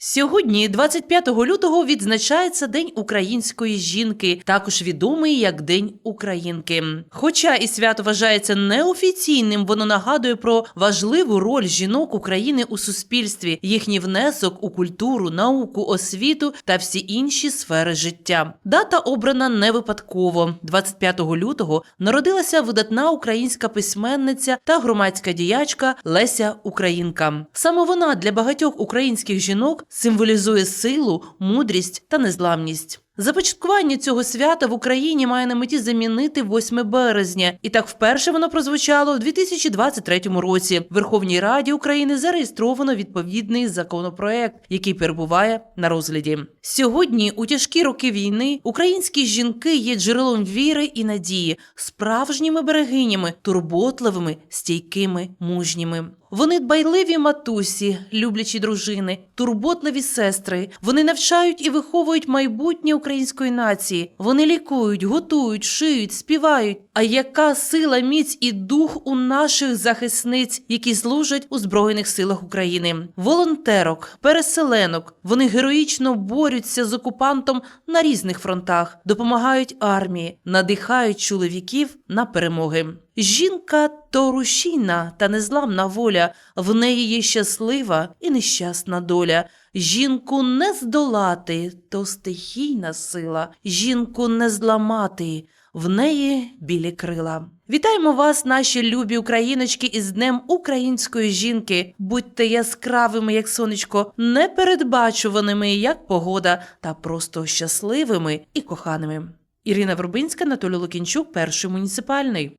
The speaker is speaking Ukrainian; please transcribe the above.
Сьогодні, 25 лютого, відзначається День української жінки, також відомий як День Українки. Хоча і свято вважається неофіційним, воно нагадує про важливу роль жінок України у суспільстві, їхній внесок у культуру, науку, освіту та всі інші сфери життя. Дата обрана не випадково. 25 лютого народилася видатна українська письменниця та громадська діячка Леся Українка. Саме вона для багатьох українських жінок символізує силу, мудрість та незламність. Започаткування цього свята в Україні має на меті замінити 8 березня, і так вперше воно прозвучало у 2023 році. В Верховній Раді України зареєстровано відповідний законопроект, який перебуває на розгляді. Сьогодні, у тяжкі роки війни, українські жінки є джерелом віри і надії, справжніми берегинями, турботливими, стійкими, мужніми. Вони дбайливі матусі, люблячі дружини, турботливі сестри. Вони навчають і виховують майбутнє української нації. Вони лікують, готують, шиють, співають. А яка сила, міць і дух у наших захисниць, які служать у збройних силах України? Волонтерок, переселенок. Вони героїчно борються з окупантом на різних фронтах, допомагають армії, надихають чоловіків на перемоги. Жінка то рушійна та незламна воля, в неї є щаслива і нещасна доля. Жінку не здолати, то стихійна сила, жінку не зламати, в неї білі крила. Вітаємо вас, наші любі україночки, із Днем української жінки. Будьте яскравими, як сонечко, непередбачуваними, як погода, та просто щасливими і коханими. Ірина Вербинська, Анатолій Лукінчук, перший муніципальний.